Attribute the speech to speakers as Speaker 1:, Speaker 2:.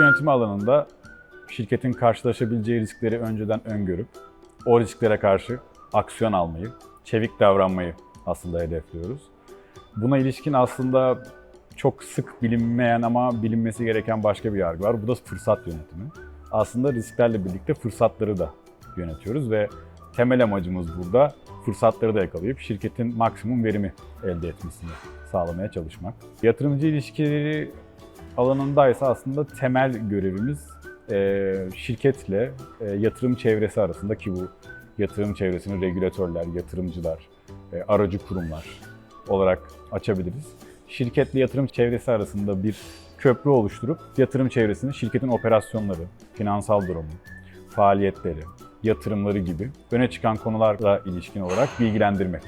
Speaker 1: yönetimi alanında şirketin karşılaşabileceği riskleri önceden öngörüp o risklere karşı aksiyon almayı, çevik davranmayı aslında hedefliyoruz. Buna ilişkin aslında çok sık bilinmeyen ama bilinmesi gereken başka bir yargı var. Bu da fırsat yönetimi. Aslında risklerle birlikte fırsatları da yönetiyoruz ve temel amacımız burada fırsatları da yakalayıp şirketin maksimum verimi elde etmesini sağlamaya çalışmak. Yatırımcı ilişkileri alanındaysa aslında temel görevimiz e, şirketle e, yatırım çevresi arasında ki bu yatırım çevresini regülatörler, yatırımcılar, e, aracı kurumlar olarak açabiliriz. Şirketle yatırım çevresi arasında bir köprü oluşturup yatırım çevresini şirketin operasyonları, finansal durumu, faaliyetleri, yatırımları gibi öne çıkan konularla ilişkin olarak bilgilendirmek.